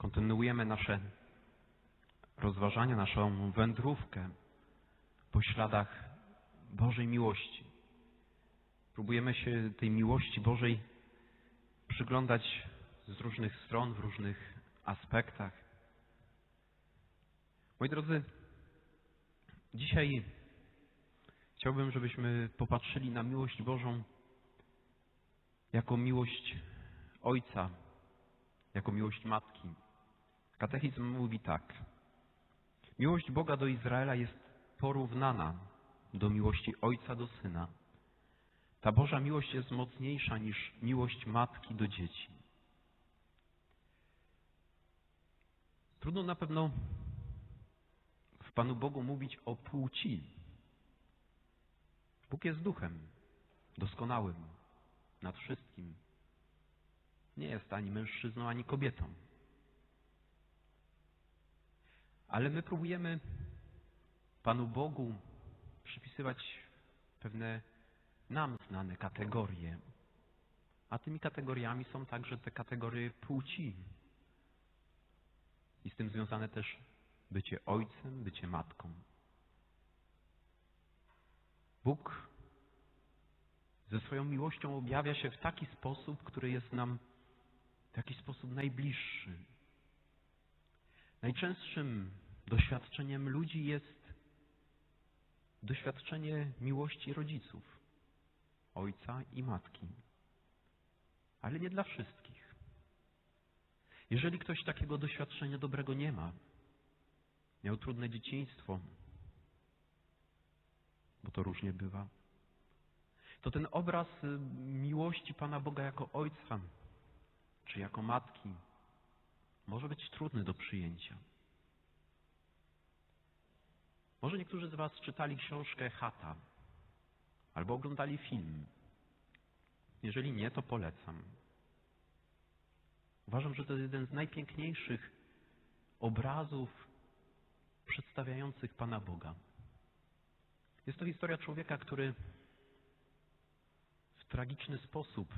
Kontynuujemy nasze rozważania, naszą wędrówkę po śladach Bożej miłości. Próbujemy się tej miłości Bożej przyglądać z różnych stron, w różnych aspektach. Moi drodzy, dzisiaj chciałbym, żebyśmy popatrzyli na miłość Bożą jako miłość Ojca, jako miłość Matki. Katechizm mówi tak. Miłość Boga do Izraela jest porównana do miłości Ojca do Syna. Ta Boża miłość jest mocniejsza niż miłość matki do dzieci. Trudno na pewno w Panu Bogu mówić o płci. Bóg jest duchem, doskonałym, nad wszystkim. Nie jest ani mężczyzną, ani kobietą. Ale my próbujemy Panu Bogu przypisywać pewne nam znane kategorie. A tymi kategoriami są także te kategorie płci. I z tym związane też bycie ojcem, bycie matką. Bóg ze swoją miłością objawia się w taki sposób, który jest nam w jakiś sposób najbliższy. Najczęstszym doświadczeniem ludzi jest doświadczenie miłości rodziców, ojca i matki. Ale nie dla wszystkich. Jeżeli ktoś takiego doświadczenia dobrego nie ma, miał trudne dzieciństwo, bo to różnie bywa, to ten obraz miłości Pana Boga jako Ojca czy jako matki może być trudny do przyjęcia. Może niektórzy z Was czytali książkę Chata albo oglądali film. Jeżeli nie, to polecam. Uważam, że to jest jeden z najpiękniejszych obrazów przedstawiających Pana Boga. Jest to historia człowieka, który w tragiczny sposób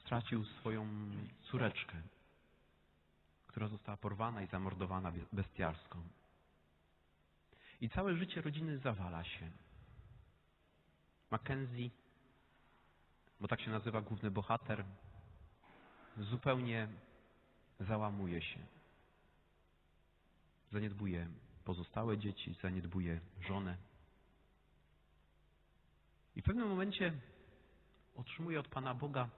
stracił swoją córeczkę, która została porwana i zamordowana bestialsko. I całe życie rodziny zawala się. Mackenzie, bo tak się nazywa główny bohater, zupełnie załamuje się. Zaniedbuje pozostałe dzieci, zaniedbuje żonę. I w pewnym momencie otrzymuje od Pana Boga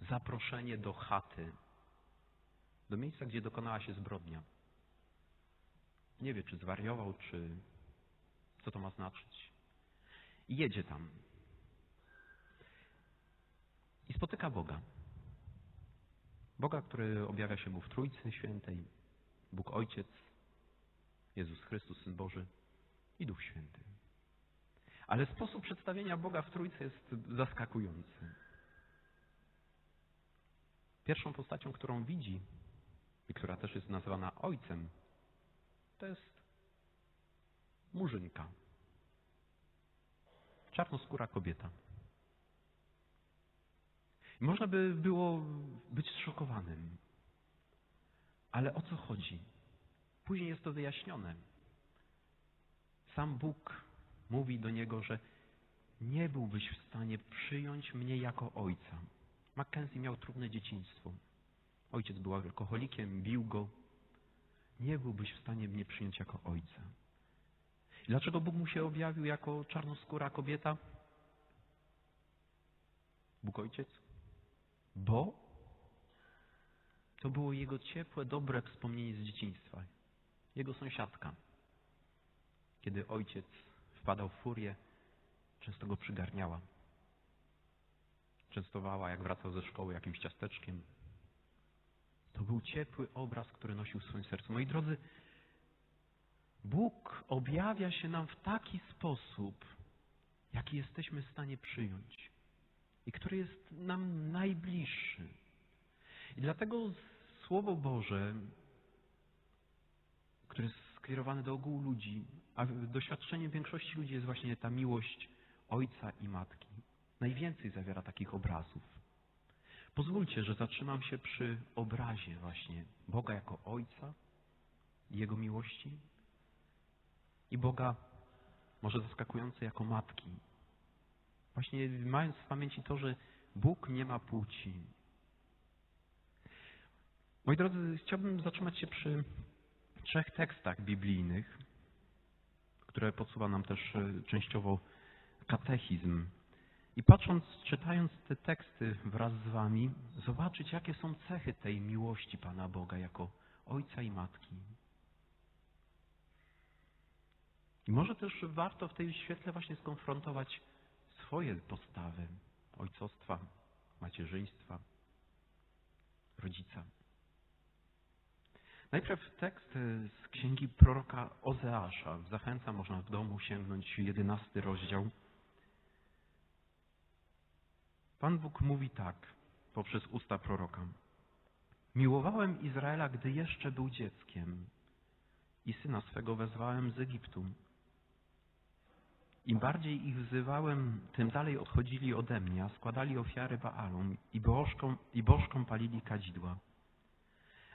zaproszenie do chaty, do miejsca, gdzie dokonała się zbrodnia. Nie wie, czy zwariował, czy co to ma znaczyć. I jedzie tam. I spotyka Boga. Boga, który objawia się mu w Trójcy Świętej. Bóg Ojciec, Jezus Chrystus, Syn Boży i Duch Święty. Ale sposób przedstawienia Boga w Trójcy jest zaskakujący. Pierwszą postacią, którą widzi i która też jest nazywana Ojcem, to jest murzynka. Czarnoskóra kobieta. Można by było być zszokowanym. Ale o co chodzi? Później jest to wyjaśnione. Sam Bóg mówi do niego, że nie byłbyś w stanie przyjąć mnie jako ojca. Mackenzie miał trudne dzieciństwo. Ojciec był alkoholikiem, bił go. Nie byłbyś w stanie mnie przyjąć jako ojca. Dlaczego Bóg mu się objawił jako czarnoskóra kobieta? Bóg Ojciec? Bo to było jego ciepłe, dobre wspomnienie z dzieciństwa. Jego sąsiadka. Kiedy ojciec wpadał w furię, często go przygarniała. Częstowała, jak wracał ze szkoły, jakimś ciasteczkiem. To był ciepły obraz, który nosił w swoim sercu. Moi drodzy, Bóg objawia się nam w taki sposób, jaki jesteśmy w stanie przyjąć i który jest nam najbliższy. I dlatego Słowo Boże, które jest skierowane do ogółu ludzi, a doświadczeniem większości ludzi jest właśnie ta miłość ojca i matki. Najwięcej zawiera takich obrazów. Pozwólcie, że zatrzymam się przy obrazie właśnie Boga jako Ojca Jego miłości i Boga może zaskakujące jako Matki. Właśnie mając w pamięci to, że Bóg nie ma płci. Moi drodzy, chciałbym zatrzymać się przy trzech tekstach biblijnych, które podsuwa nam też e, częściowo katechizm. I patrząc, czytając te teksty wraz z Wami, zobaczyć, jakie są cechy tej miłości Pana Boga jako Ojca i Matki. I może też warto w tej świetle właśnie skonfrontować swoje postawy ojcostwa, macierzyństwa, rodzica. Najpierw tekst z księgi proroka Ozeasza. Zachęcam, można w domu sięgnąć jedenasty rozdział. Pan Bóg mówi tak poprzez usta proroka. Miłowałem Izraela, gdy jeszcze był dzieckiem i syna swego wezwałem z Egiptu. Im bardziej ich wzywałem, tym dalej odchodzili ode mnie, a składali ofiary Baalom i bożkom, i palili kadzidła.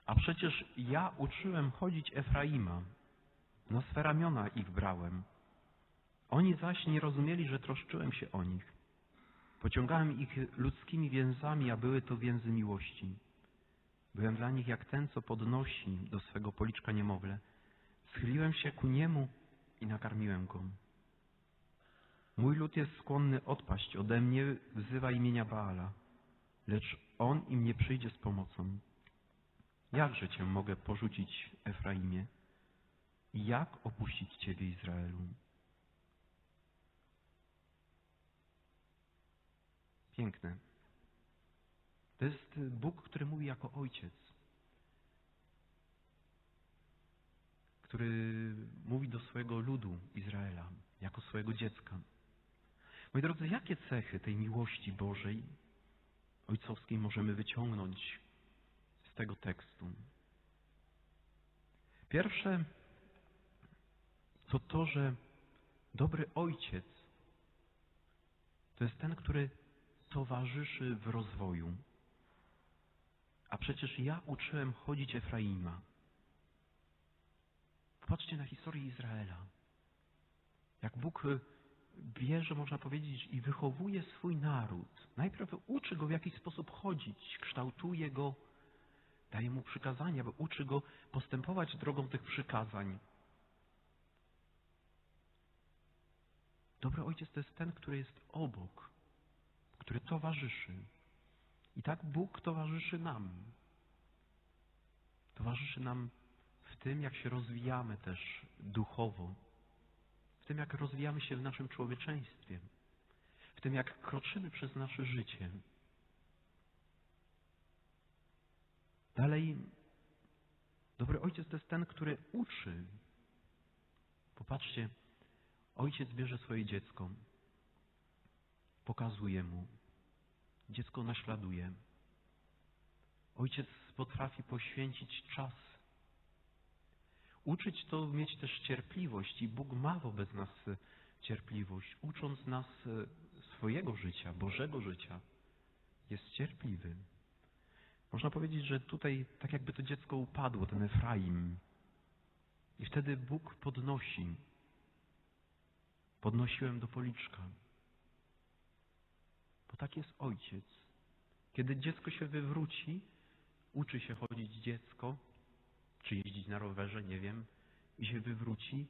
A przecież ja uczyłem chodzić Efraima, na swe ramiona ich brałem. Oni zaś nie rozumieli, że troszczyłem się o nich. Pociągałem ich ludzkimi więzami, a były to więzy miłości. Byłem dla nich jak ten, co podnosi do swego policzka niemowlę. Schyliłem się ku niemu i nakarmiłem go. Mój lud jest skłonny odpaść ode mnie, wzywa imienia Baala, lecz on im nie przyjdzie z pomocą. Jakże Cię mogę porzucić, Efraimie? Jak opuścić Ciebie, Izraelu? Piękne. To jest Bóg, który mówi jako ojciec, który mówi do swojego ludu Izraela, jako swojego dziecka. Moi drodzy, jakie cechy tej miłości Bożej, ojcowskiej możemy wyciągnąć z tego tekstu? Pierwsze to to, że dobry ojciec to jest ten, który towarzyszy w rozwoju. A przecież ja uczyłem chodzić Efraima. Popatrzcie na historię Izraela. Jak Bóg bierze, można powiedzieć, i wychowuje swój naród. Najpierw uczy go w jakiś sposób chodzić, kształtuje go, daje mu przykazania, uczy go postępować drogą tych przykazań. Dobry ojciec to jest ten, który jest obok, który towarzyszy. I tak Bóg towarzyszy nam. Towarzyszy nam w tym, jak się rozwijamy też duchowo, w tym, jak rozwijamy się w naszym człowieczeństwie, w tym, jak kroczymy przez nasze życie. Dalej, dobry ojciec to jest ten, który uczy. Popatrzcie, ojciec bierze swoje dziecko, pokazuje mu, dziecko naśladuje. Ojciec potrafi poświęcić czas. Uczyć to mieć też cierpliwość i Bóg ma wobec nas cierpliwość, ucząc nas swojego życia, Bożego życia. Jest cierpliwy. Można powiedzieć, że tutaj tak jakby to dziecko upadło, ten Efraim. I wtedy Bóg podnosi. Podnosiłem do policzka. Tak jest ojciec. Kiedy dziecko się wywróci, uczy się chodzić dziecko, czy jeździć na rowerze, nie wiem, i się wywróci,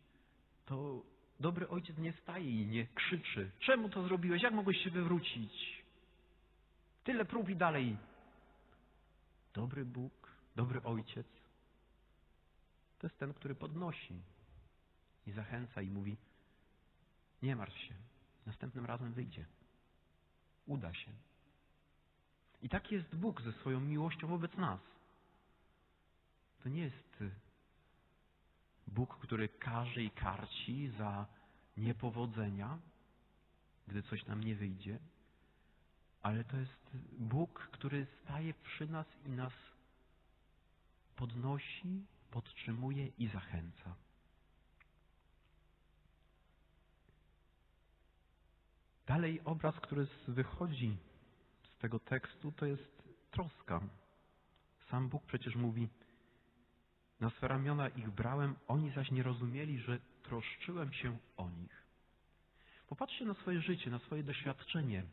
to dobry ojciec nie staje i nie krzyczy. Czemu to zrobiłeś? Jak mogłeś się wywrócić? Tyle prób i dalej. Dobry Bóg, dobry ojciec, to jest ten, który podnosi i zachęca i mówi: Nie martw się, następnym razem wyjdzie uda się. I tak jest Bóg ze swoją miłością wobec nas. To nie jest Bóg, który każe i karci za niepowodzenia, gdy coś nam nie wyjdzie, ale to jest Bóg, który staje przy nas i nas podnosi, podtrzymuje i zachęca. Dalej obraz, który wychodzi z tego tekstu, to jest troska. Sam Bóg przecież mówi, na swe ramiona ich brałem, oni zaś nie rozumieli, że troszczyłem się o nich. Popatrzcie na swoje życie, na swoje doświadczenie.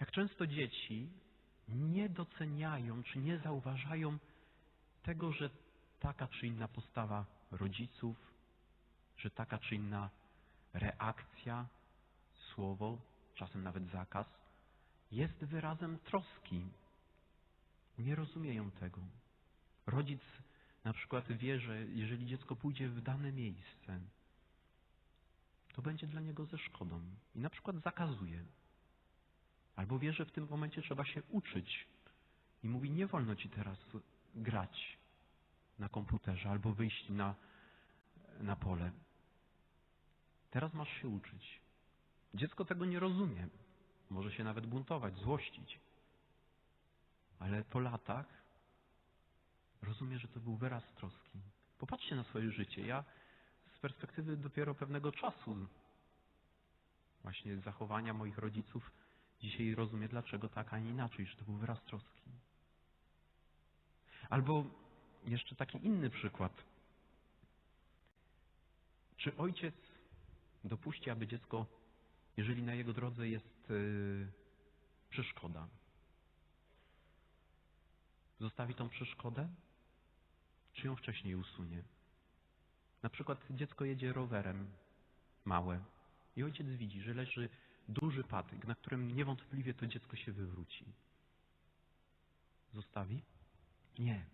Jak często dzieci nie doceniają czy nie zauważają tego, że taka czy inna postawa rodziców, że taka czy inna reakcja, słowo, czasem nawet zakaz, jest wyrazem troski. Nie rozumieją tego. Rodzic na przykład wie, że jeżeli dziecko pójdzie w dane miejsce, to będzie dla niego ze szkodą i na przykład zakazuje. Albo wie, że w tym momencie trzeba się uczyć i mówi, nie wolno ci teraz grać na komputerze albo wyjść na, na pole. Teraz masz się uczyć. Dziecko tego nie rozumie. Może się nawet buntować, złościć. Ale po latach rozumie, że to był wyraz troski. Popatrzcie na swoje życie. Ja z perspektywy dopiero pewnego czasu, właśnie zachowania moich rodziców, dzisiaj rozumiem, dlaczego tak, a nie inaczej, że to był wyraz troski. Albo jeszcze taki inny przykład. Czy ojciec dopuści, aby dziecko, jeżeli na jego drodze jest yy, przeszkoda, zostawi tą przeszkodę, czy ją wcześniej usunie? Na przykład dziecko jedzie rowerem małe i ojciec widzi, że leży duży patyk, na którym niewątpliwie to dziecko się wywróci. Zostawi? Nie.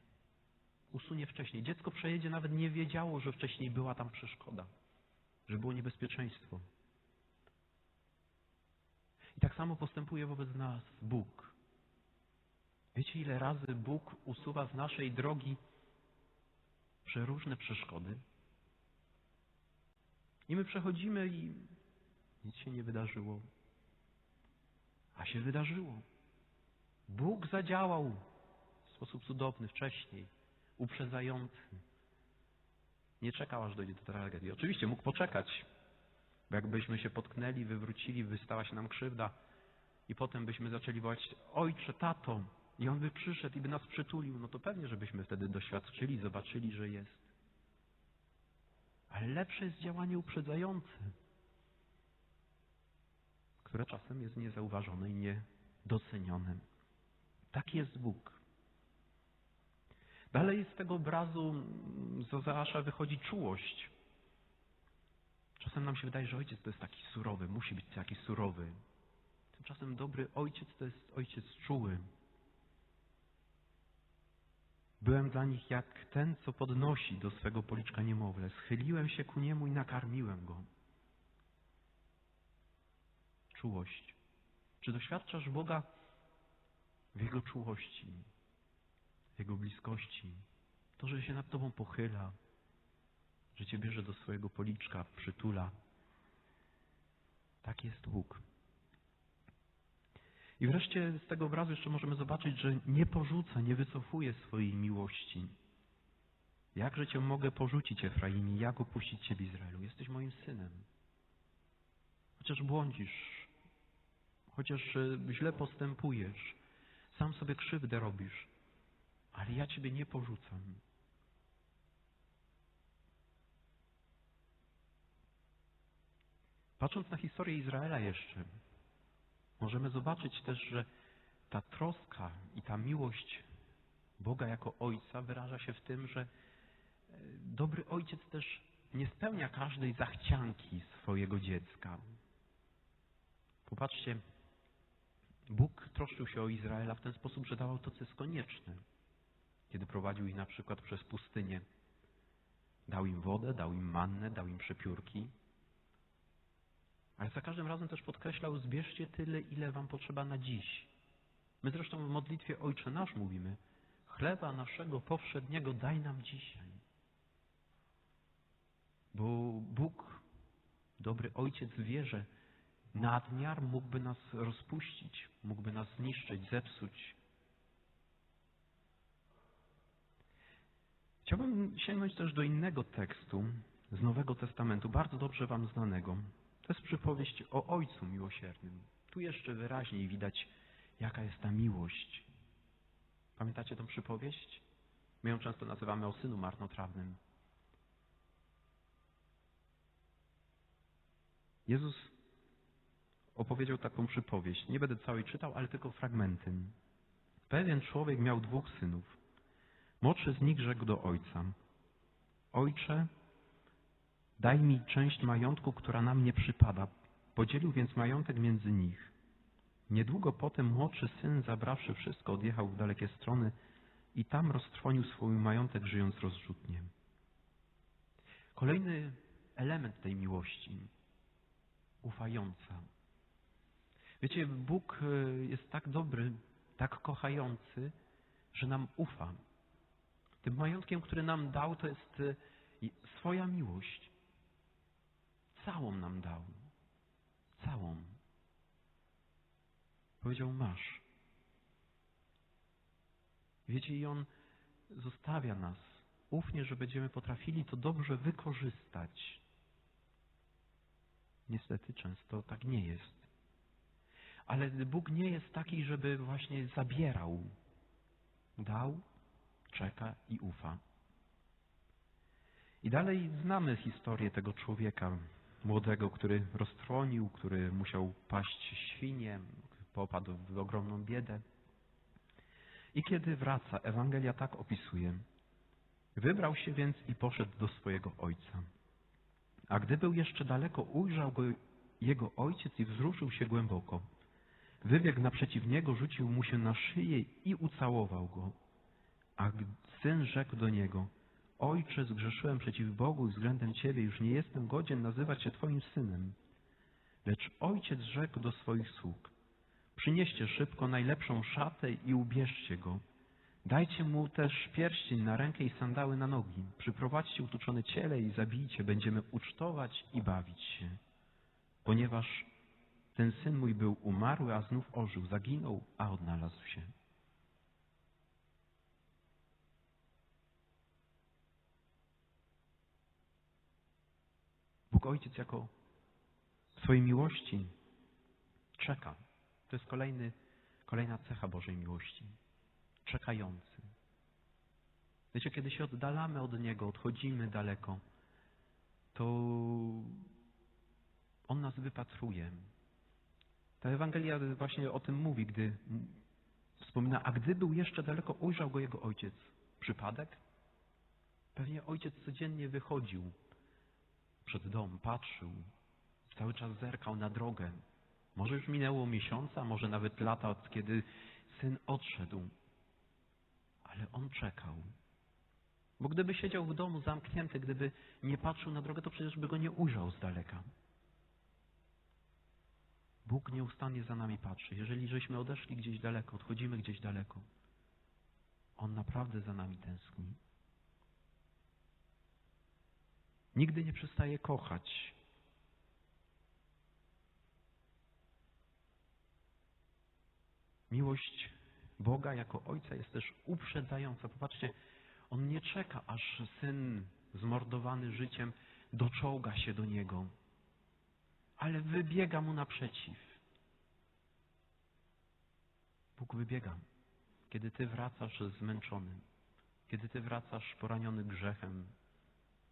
Usunie wcześniej. Dziecko przejedzie, nawet nie wiedziało, że wcześniej była tam przeszkoda, że było niebezpieczeństwo. I tak samo postępuje wobec nas Bóg. Wiecie, ile razy Bóg usuwa z naszej drogi przeróżne przeszkody? I my przechodzimy i nic się nie wydarzyło. A się wydarzyło. Bóg zadziałał w sposób cudowny wcześniej, uprzedzający. Nie czekał, aż dojdzie do tragedii. Oczywiście mógł poczekać, bo jakbyśmy się potknęli, wywrócili, wystała się nam krzywda i potem byśmy zaczęli wołać Ojcze, tato, i On by przyszedł i by nas przytulił, no to pewnie, żebyśmy wtedy doświadczyli, zobaczyli, że jest. Ale lepsze jest działanie uprzedzające, które czasem jest niezauważone i niedocenione. Tak jest Bóg. Dalej z tego obrazu z Ozeasza wychodzi czułość. Czasem nam się wydaje, że ojciec to jest taki surowy, musi być taki surowy. Tymczasem dobry ojciec to jest ojciec czuły. Byłem dla nich jak ten, co podnosi do swego policzka niemowlę. Schyliłem się ku niemu i nakarmiłem go. Czułość. Czy doświadczasz Boga w Jego czułości, Jego bliskości? To, że się nad Tobą pochyla, że Cię bierze do swojego policzka, przytula. Tak jest Bóg. I wreszcie z tego obrazu jeszcze możemy zobaczyć, że nie porzuca, nie wycofuje swojej miłości. Jakże Cię mogę porzucić, Efraimie, jak opuścić Ciebie, Izraelu? Jesteś moim synem. Chociaż błądzisz, chociaż e, źle postępujesz, sam sobie krzywdę robisz, ale ja Ciebie nie porzucam. Patrząc na historię Izraela jeszcze, możemy zobaczyć też, że ta troska i ta miłość Boga jako Ojca wyraża się w tym, że e, dobry ojciec też nie spełnia każdej zachcianki swojego dziecka. Popatrzcie, Bóg troszczył się o Izraela w ten sposób, że dawał to, co jest konieczne. Kiedy prowadził ich na przykład przez pustynię, dał im wodę, dał im mannę, dał im przepiórki, ale za każdym razem też podkreślał, zbierzcie tyle, ile wam potrzeba na dziś. My zresztą w modlitwie Ojcze Nasz mówimy, chleba naszego powszedniego daj nam dzisiaj. Bo Bóg, dobry Ojciec wie, że nadmiar mógłby nas rozpuścić, mógłby nas zniszczyć, zepsuć. Chciałbym sięgnąć też do innego tekstu z Nowego Testamentu, bardzo dobrze wam znanego. To jest przypowieść o Ojcu Miłosiernym. Tu jeszcze wyraźniej widać, jaka jest ta miłość. Pamiętacie tą przypowieść? My ją często nazywamy o synu marnotrawnym. Jezus opowiedział taką przypowieść. Nie będę całej czytał, ale tylko fragmenty. Pewien człowiek miał dwóch synów. Młodszy z nich rzekł do ojca: Ojcze, daj mi część majątku, która nam nie przypada. Podzielił więc majątek między nich. Niedługo potem młodszy syn, zabrawszy wszystko, odjechał w dalekie strony i tam roztrwonił swój majątek, żyjąc rozrzutnie. Kolejny element tej miłości ufająca. Wiecie, Bóg e, jest tak dobry, tak kochający, że nam ufa. Tym majątkiem, który nam dał, to jest e, swoja miłość. Całą nam dał. Całą. Powiedział, masz. Wiecie, i On zostawia nas ufnie, że będziemy potrafili to dobrze wykorzystać. Niestety często tak nie jest. Ale Bóg nie jest taki, żeby właśnie zabierał. Dał, czeka i ufa. I dalej znamy historię tego człowieka młodego, który roztrwonił, który musiał paść świnie, popadł w ogromną biedę. I kiedy wraca, Ewangelia tak opisuje. Wybrał się więc i poszedł do swojego ojca. A gdy był jeszcze daleko, ujrzał go jego ojciec i wzruszył się głęboko. Wybiegł naprzeciw niego, rzucił mu się na szyję i ucałował go. A syn rzekł do niego, Ojcze, zgrzeszyłem przeciw Bogu względem Ciebie, już nie jestem godzien nazywać się Twoim synem. Lecz ojciec rzekł do swoich sług, przynieście szybko najlepszą szatę i ubierzcie go. Dajcie mu też pierścień na rękę i sandały na nogi. Przyprowadźcie utuczone ciele i zabijcie. Będziemy ucztować i bawić się. Ponieważ ten syn mój był umarły, a znów ożył. Zaginął, a odnalazł się. Bóg Ojciec jako w swojej miłości czeka. To jest kolejny, kolejna cecha Bożej miłości czekający. Wiecie, kiedy się oddalamy od Niego, odchodzimy daleko, to On nas wypatruje. Ta Ewangelia właśnie o tym mówi, gdy wspomina, a gdy był jeszcze daleko, ujrzał go jego ojciec. Przypadek? Pewnie ojciec codziennie wychodził przed dom, patrzył, cały czas zerkał na drogę. Może już minęło miesiąca, może nawet lata, od kiedy syn odszedł ale on czekał. Bo gdyby siedział w domu zamknięty, gdyby nie patrzył na drogę, to przecież by go nie ujrzał z daleka. Bóg nieustannie za nami patrzy. Jeżeli żeśmy odeszli gdzieś daleko, odchodzimy gdzieś daleko, On naprawdę za nami tęskni. Nigdy nie przestaje kochać. Miłość Boga jako Ojca jest też uprzedzająca. Popatrzcie, On nie czeka, aż syn zmordowany życiem doczołga się do Niego, ale wybiega Mu naprzeciw. Bóg wybiega, kiedy Ty wracasz zmęczony, kiedy Ty wracasz poraniony grzechem,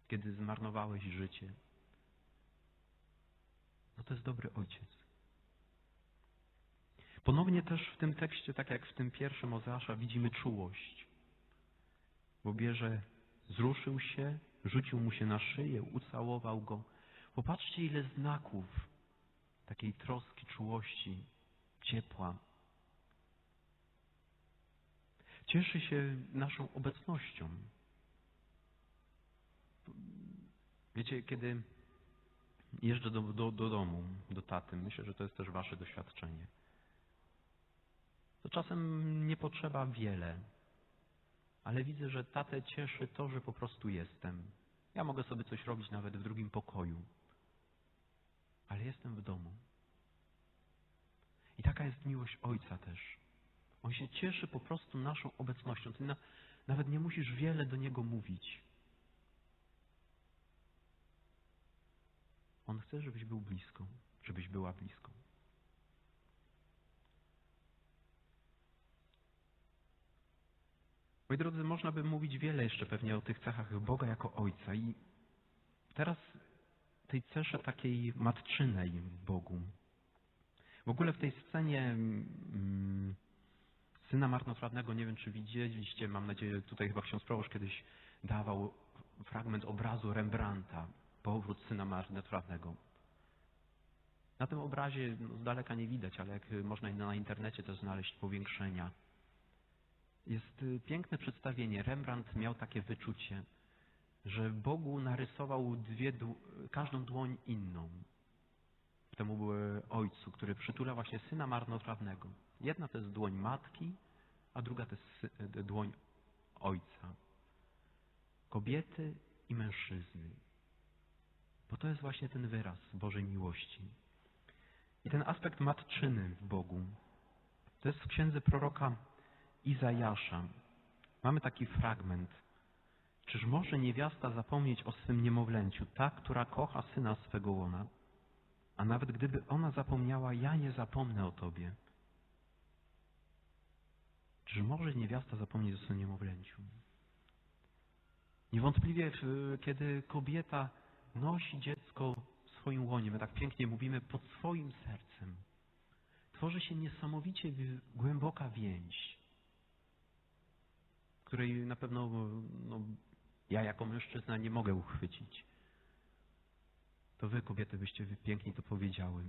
kiedy zmarnowałeś życie. No to jest dobry Ojciec. Ponownie też w tym tekście, tak jak w tym pierwszym Ozeasza, widzimy czułość. Bo bierze, zruszył się, rzucił mu się na szyję, ucałował go. Popatrzcie, ile znaków takiej troski, czułości, ciepła. Cieszy się naszą obecnością. Wiecie, kiedy jeżdżę do, do, do domu, do taty, myślę, że to jest też wasze doświadczenie to czasem nie potrzeba wiele. Ale widzę, że tatę cieszy to, że po prostu jestem. Ja mogę sobie coś robić nawet w drugim pokoju. Ale jestem w domu. I taka jest miłość Ojca też. On się cieszy po prostu naszą obecnością. Ty na, nawet nie musisz wiele do Niego mówić. On chce, żebyś był blisko, żebyś była blisko. Moi drodzy, można by mówić wiele jeszcze pewnie o tych cechach Boga jako Ojca i teraz tej cesze takiej matczynej Bogu. W ogóle w tej scenie hmm, Syna Marnotrawnego, nie wiem czy widzieliście, mam nadzieję, tutaj chyba ksiądz proboszcz kiedyś dawał fragment obrazu Rembrandta, powrót Syna Marnotrawnego. Na tym obrazie no, z daleka nie widać, ale jak można na internecie też znaleźć powiększenia. Jest y, piękne przedstawienie. Rembrandt miał takie wyczucie, że Bogu narysował dwie, każdą dłoń inną. Temu był ojcu, który przytula właśnie syna marnotrawnego. Jedna to jest dłoń matki, a druga to jest y, dłoń ojca. Kobiety i mężczyzny. Bo to jest właśnie ten wyraz Bożej miłości. I ten aspekt matczyny w Bogu. To jest w księdze proroka Izajasza. Mamy taki fragment. Czyż może niewiasta zapomnieć o swym niemowlęciu, ta, która kocha syna swego łona? A nawet gdyby ona zapomniała, ja nie zapomnę o tobie. Czyż może niewiasta zapomnieć o swoim niemowlęciu? Niewątpliwie, kiedy kobieta nosi dziecko w swoim łonie, my tak pięknie mówimy, pod swoim sercem, tworzy się niesamowicie głęboka więź, której na pewno no, ja jako mężczyzna nie mogę uchwycić. To wy, kobiety, byście pięknie to powiedziały.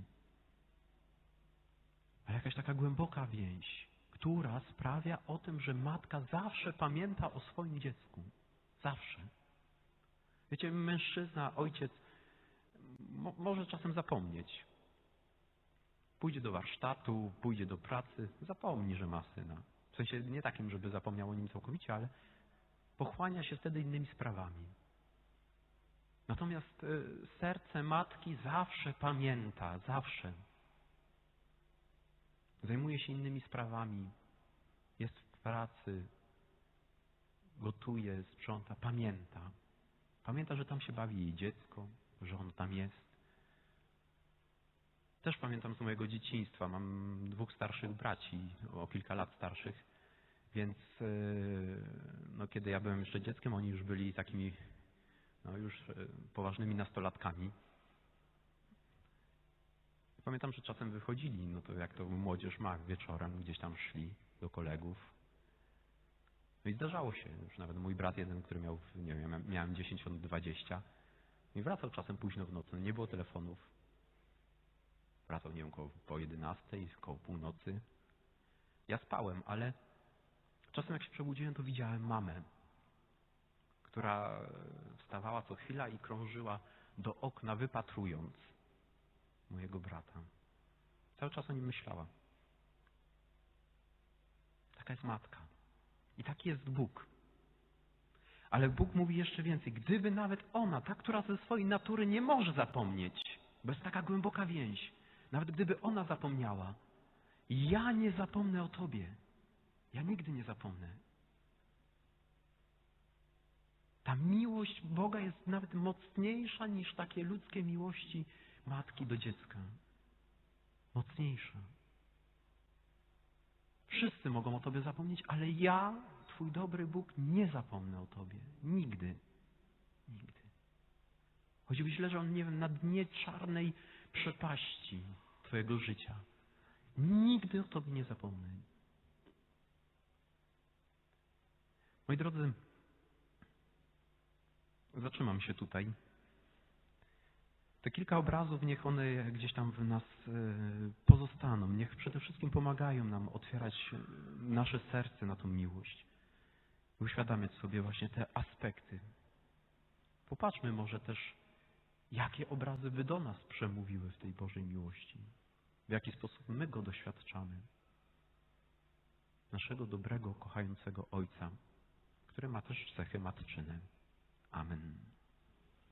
Ale jakaś taka głęboka więź, która sprawia o tym, że matka zawsze pamięta o swoim dziecku. Zawsze. Wiecie, mężczyzna, ojciec mo może czasem zapomnieć. Pójdzie do warsztatu, pójdzie do pracy, zapomni, że ma syna. W sensie nie takim, żeby zapomniał o nim całkowicie, ale pochłania się wtedy innymi sprawami. Natomiast y, serce matki zawsze pamięta, zawsze. Zajmuje się innymi sprawami, jest w pracy, gotuje, sprząta, pamięta. Pamięta, że tam się bawi jej dziecko, że on tam jest. Też pamiętam z mojego dzieciństwa. Mam dwóch starszych braci, o kilka lat starszych, więc e, no, kiedy ja byłem jeszcze dzieckiem, oni już byli takimi no, już e, poważnymi nastolatkami. Pamiętam, że czasem wychodzili, no to jak to młodzież ma, wieczorem gdzieś tam szli do kolegów. No i zdarzało się, już nawet mój brat jeden, który miał, nie wiem, miałem 10, on 20 i wracał czasem późno w nocy, nie było telefonów. Wracał, nie wiem, koło, po 11, koło północy. Ja spałem, ale czasem jak się przebudziłem, to widziałem mamę, która wstawała co chwila i krążyła do okna, wypatrując mojego brata. Cały czas o nim myślała. Taka jest matka. I taki jest Bóg. Ale Bóg mówi jeszcze więcej. Gdyby nawet ona, ta, która ze swojej natury nie może zapomnieć, bo jest taka głęboka więź, nawet gdyby ona zapomniała, ja nie zapomnę o Tobie. Ja nigdy nie zapomnę. Ta miłość Boga jest nawet mocniejsza niż takie ludzkie miłości matki do dziecka. Mocniejsza. Wszyscy mogą o Tobie zapomnieć, ale ja, Twój dobry Bóg, nie zapomnę o Tobie. Nigdy. Nigdy. Choćbyś leżał, nie wiem, na dnie czarnej przepaści Twojego życia. Nigdy o Tobie nie zapomnę. Moi drodzy, zatrzymam się tutaj. Te kilka obrazów, niech one gdzieś tam w nas e, pozostaną. Niech przede wszystkim pomagają nam otwierać nasze serce na tą miłość. I uświadamiać sobie właśnie te aspekty. Popatrzmy może też, jakie obrazy by do nas przemówiły w tej Bożej miłości. W jaki sposób my go doświadczamy. Naszego dobrego, kochającego Ojca, który ma też cechy matczyne. Amen.